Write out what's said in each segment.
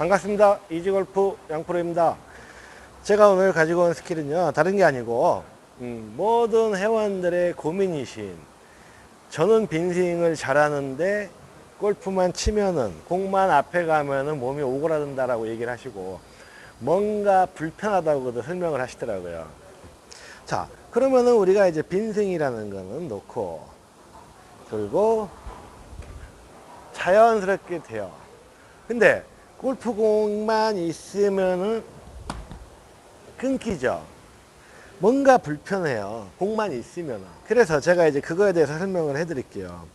반갑습니다. 이지골프 양프로입니다. 제가 오늘 가지고 온 스킬은요, 다른 게 아니고, 음, 모든 회원들의 고민이신, 저는 빈스윙을 잘하는데, 골프만 치면은, 공만 앞에 가면은 몸이 오그라든다라고 얘기를 하시고, 뭔가 불편하다고도 설명을 하시더라고요. 자, 그러면은 우리가 이제 빈스윙이라는 거는 놓고, 들고, 자연스럽게 돼요. 근데 골프공만 있으면은 끊기죠. 뭔가 불편해요. 공만 있으면. 그래서 제가 이제 그거에 대해서 설명을 해드릴게요.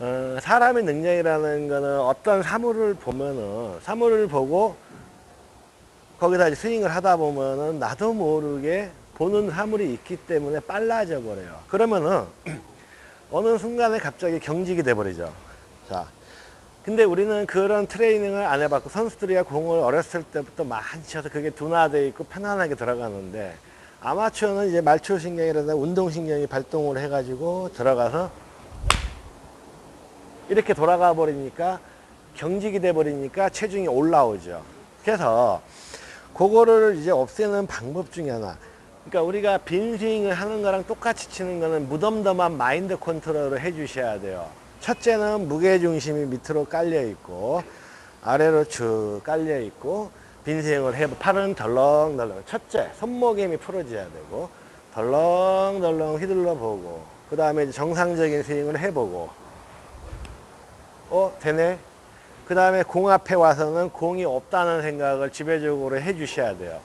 어, 사람의 능력이라는 거는 어떤 사물을 보면은, 사물을 보고 거기다 이제 스윙을 하다 보면은 나도 모르게 보는 사물이 있기 때문에 빨라져 버려요. 그러면은 어느 순간에 갑자기 경직이 돼 버리죠. 자, 근데 우리는 그런 트레이닝을 안 해봤고 선수들이야 공을 어렸을 때부터 많이 쳐서 그게 둔화되어 있고 편안하게 들어가는데 아마추어는 이제 말초신경이라든가 운동신경이 발동을 해가지고 들어가서 이렇게 돌아가 버리니까 경직이 돼 버리니까 체중이 올라오죠. 그래서 그거를 이제 없애는 방법 중에 하나. 그러니까 우리가 빈 스윙을 하는 거랑 똑같이 치는 거는 무덤덤한 마인드 컨트롤을 해 주셔야 돼요. 첫째는 무게 중심이 밑으로 깔려 있고 아래로 쭉 깔려 있고 빈 스윙을 해 팔은 덜렁덜렁. 첫째 손목 힘이 풀어져야 되고 덜렁덜렁 휘둘러 보고 그 다음에 정상적인 스윙을 해보고. 어 되네? 그 다음에 공 앞에 와서는 공이 없다는 생각을 지배적으로 해 주셔야 돼요.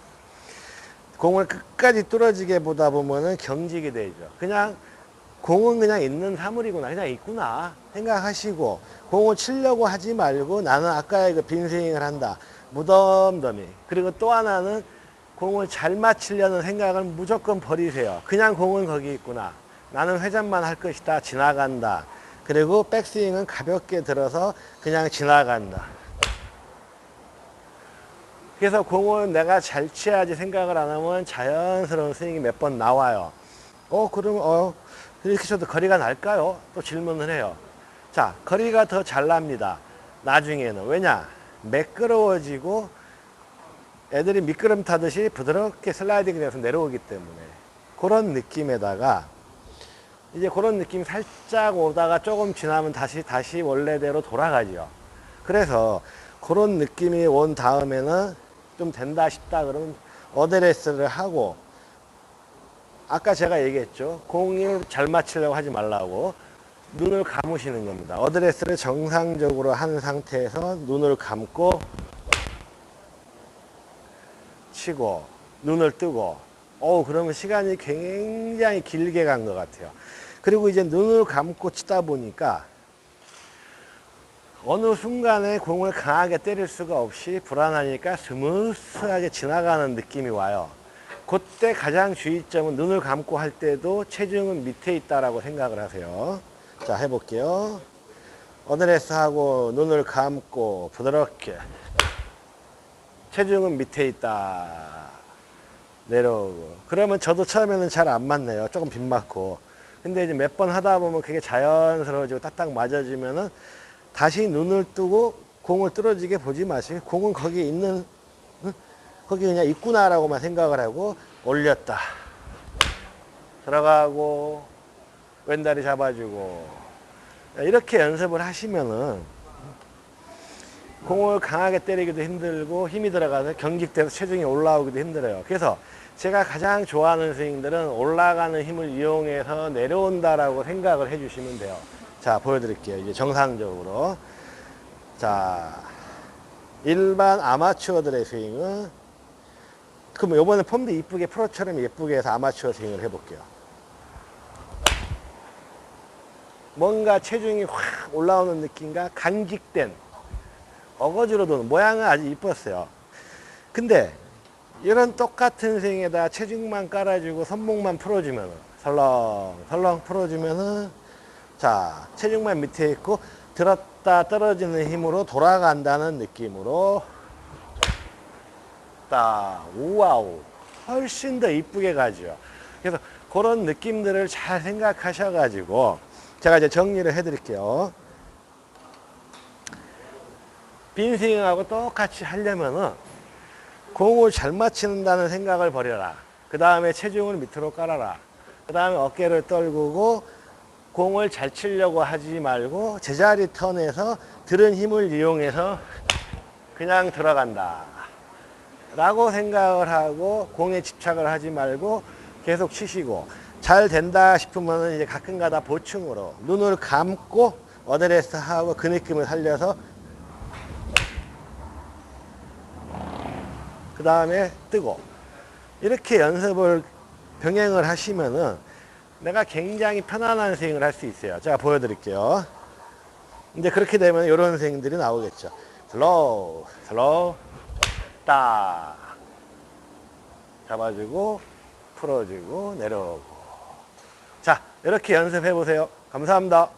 공을 끝까지 뚫어지게 보다 보면은 경직이 되죠. 그냥 공은 그냥 있는 사물이구나 그냥 있구나 생각하시고 공을 치려고 하지 말고 나는 아까의 그 빈스윙을 한다. 무덤덤이. 그리고 또 하나는 공을 잘 맞추려는 생각을 무조건 버리세요. 그냥 공은 거기 있구나. 나는 회전만 할 것이다. 지나간다. 그리고 백스윙은 가볍게 들어서 그냥 지나간다. 그래서 공을 내가 잘 치야지 생각을 안 하면 자연스러운 스윙이 몇 번 나와요. 어 그러면 어 이렇게 쳐도 거리가 날까요? 또 질문을 해요. 자, 거리가 더 잘 납니다. 나중에는. 왜냐? 매끄러워지고 애들이 미끄럼 타듯이 부드럽게 슬라이딩이 돼서 내려오기 때문에. 그런 느낌에다가 이제 그런 느낌이 살짝 오다가 조금 지나면 다시, 다시 원래대로 돌아가죠. 그래서 그런 느낌이 온 다음에는 좀 된다 싶다 그러면 어드레스를 하고 아까 제가 얘기했죠. 공을 잘 맞추려고 하지 말라고 눈을 감으시는 겁니다. 어드레스를 정상적으로 한 상태에서 눈을 감고 치고 눈을 뜨고 어 그러면 시간이 굉장히 길게 간 것 같아요. 그리고 이제 눈을 감고 치다 보니까 어느 순간에 공을 강하게 때릴 수가 없이 불안하니까 스무스하게 지나가는 느낌이 와요. 그때 가장 주의점은 눈을 감고 할 때도 체중은 밑에 있다라고 생각을 하세요. 자, 해볼게요. 어드레스 하고 눈을 감고 부드럽게. 체중은 밑에 있다. 내려오고. 그러면 저도 처음에는 잘 안 맞네요. 조금 빗맞고. 근데 이제 몇 번 하다 보면 그게 자연스러워지고 딱딱 맞아지면은 다시 눈을 뜨고 공을 뚫어지게 보지 마시고 공은 거기 있는 거기 그냥 있구나라고만 생각을 하고 올렸다. 들어가고 왼다리 잡아주고 이렇게 연습을 하시면은 공을 강하게 때리기도 힘들고 힘이 들어가서 경직돼서 체중이 올라오기도 힘들어요. 그래서 제가 가장 좋아하는 스윙들은 올라가는 힘을 이용해서 내려온다라고 생각을 해주시면 돼요. 자, 보여드릴게요. 이제 정상적으로. 자, 일반 아마추어들의 스윙은 그럼 요번에 폼도 이쁘게 프로처럼 예쁘게 해서 아마추어 스윙을 해볼게요. 뭔가 체중이 확 올라오는 느낌과 간직된 어거지로 도는 모양은 아주 이뻤어요. 근데 이런 똑같은 스윙에다 체중만 깔아주고 손목만 풀어주면 설렁 설렁 풀어주면은 자 체중만 밑에 있고 들었다 떨어지는 힘으로 돌아간다는 느낌으로 딱 우와우 훨씬 더 이쁘게 가죠 그래서 그런 느낌들을 잘 생각하셔 가지고 제가 이제 정리를 해 드릴게요 빈 스윙하고 똑같이 하려면은 공을 잘 맞춘다는 생각을 버려라. 그 다음에 체중을 밑으로 깔아라. 그 다음에 어깨를 떨구고 공을 잘 치려고 하지 말고 제자리 턴에서 들은 힘을 이용해서 그냥 들어간다. 라고 생각을 하고 공에 집착을 하지 말고 계속 치시고 잘 된다 싶으면 이제 가끔가다 보충으로 눈을 감고 어드레스 하고 그 느낌을 살려서 그 다음에 뜨고 이렇게 연습을 병행을 하시면은 내가 굉장히 편안한 스윙을 할 수 있어요. 제가 보여드릴게요. 이제 그렇게 되면 이런 스윙들이 나오겠죠. 슬로우, 슬로우, 딱 잡아주고 풀어주고 내려오고 자 이렇게 연습해 보세요. 감사합니다.